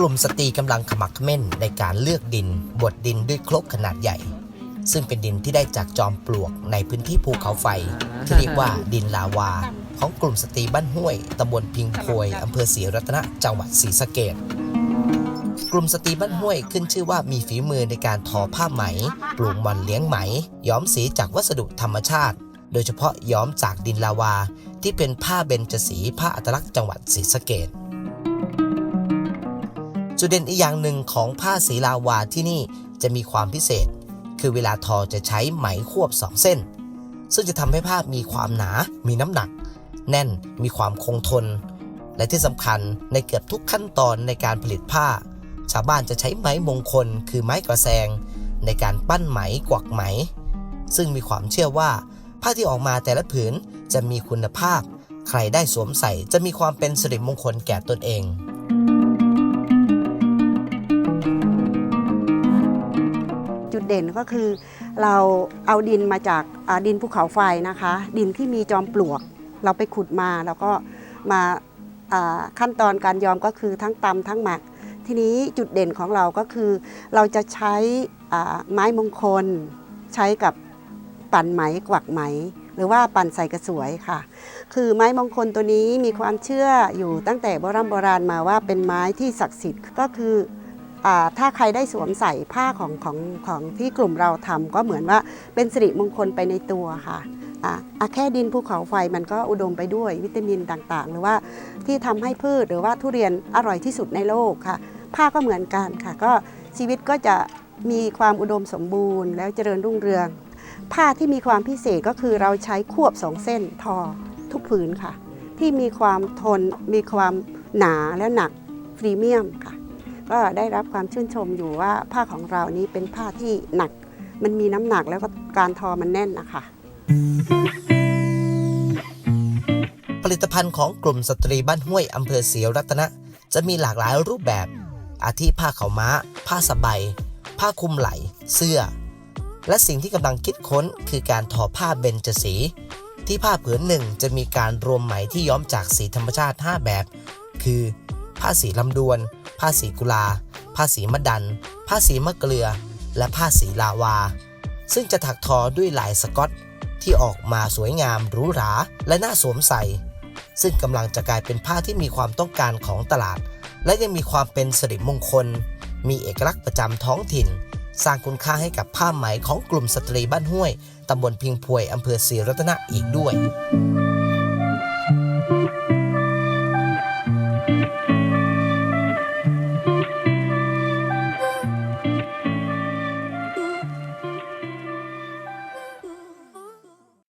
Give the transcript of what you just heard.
กลุ่มสตรีกำลังขมักเม้นในการเลือกดินบดดินด้วยครกขนาดใหญ่ ซึ่งเป็นดินที่ได้จากจอมปลวกในพื้นที่ภูเขาไฟ ที่เรียกว่าดินลาวา ของกลุ่มสตรีบ้านห้วยตำบลพิงโพยอำเภอศรีรัตนะจังหวัดศรีสะเกดกลุ่มสตรีบ้านห้วยขึ้นชื่อว่ามีฝีมือในการทอผ้าไหม ปลูกม่อนเลี้ยงไหม ย้อมสีจากวัสดุธรรมชาติ โดยเฉพาะย้อมจากดินลาวา ที่เป็นผ้าเบญจสีผ้าอัตลักษณ์จังหวัดศรีสะเกด จุดเด่นอีกอย่างหนึ่งของผ้าสีลาวาที่นี่จะมีความพิเศษ คือเวลาทอจะใช้ไหมควบสองเส้น ซึ่งจะทำให้ผ้ามีความหนา มีน้ำหนัก แน่น มีความคงทน และที่สำคัญในเกือบทุกขั้นตอนในการผลิตผ้า ชาวบ้านจะใช้ไหมมงคล คือไม้กระแซง ในการปั้นไหมกวักไหม ซึ่งมีความเชื่อว่า ผ้าที่ออกมาแต่ละผืนจะมีคุณภาพ ใครได้สวมใส่จะมีความเป็นสิริมงคลแก่ตนเอง เด่นก็คือ เราเอาดินมาจากดินภูเขาไฟนะคะ ดินที่มีจอมปลวก เราไปขุดมาแล้วก็มาขั้นตอนการยอมก็คือทั้งตำทั้งหมัก ทีนี้จุดเด่นของเราก็คือ เราจะใช้ไม้มงคล ใช้กับปั่นไหมกวักไหม หรือว่าปั่นใส่กระสวยค่ะ คือไม้มงคลตัวนี้มีความเชื่ออยู่ตั้งแต่โบราณโบราณมาว่าเป็นไม้ที่ศักดิ์สิทธิ์ก็คือ ถ้าใครได้สวมใส่ผ้าของของของที่กลุ่มเราทำก็เหมือนว่าเป็นสิริมงคลไปในตัวค่ะอะแค่ดินภูเขาไฟมันก็อุดมไปด้วยวิตามินต่างๆ หรือว่าที่ทำให้พืชหรือว่าทุเรียนอร่อยที่สุดในโลกค่ะ ผ้าก็เหมือนกันค่ะ ก็ชีวิตก็จะมีความอุดมสมบูรณ์ แล้วเจริญรุ่งเรือง ผ้าที่มีความพิเศษก็คือเราใช้ควบสองเส้นทอทุกผืนค่ะ ที่มีความทนมีความหนาและหนักพรีเมียมค่ะ ก็ได้รับความชื่นชมอยู่ว่าผ้าของเรานี้เป็นผ้าที่หนัก มันมีน้ำหนักแล้วก็การทอมันแน่นนะคะผลิตภัณฑ์ของกลุ่มสตรีบ้านห้วยอำเภอศรียวรัตนะ จะมีหลากหลายรูปแบบ อาทิผ้าขาวม้า ผ้าสบายผ้าคลุมไหล่เสื้อ และสิ่งที่กำลังคิดค้นคือการทอผ้าเบญจสี ที่ผ้าผืนหนึ่งจะมีการรวมไหมที่ย้อมจากสีธรรมชาติ 5 แบบ คือ ผ้าสีลำดวน ผ้าสีกุลา ผ้าสีมะดัน ผ้าสีมะเกลือ และผ้าสีลาวา ซึ่งจะถักทอด้วยลายสกอตที่ออกมาสวยงามหรูหราและน่าสวมใส่ ซึ่งกำลังจะกลายเป็นผ้าที่มีความต้องการของตลาด และยังมีความเป็นสิริมงคล มีเอกลักษณ์ประจำท้องถิ่น สร้างคุณค่าให้กับผ้าไหมของกลุ่มสตรีบ้านห้วยตำบลพิงพวยอำเภอศรีรัตนะอีกด้วย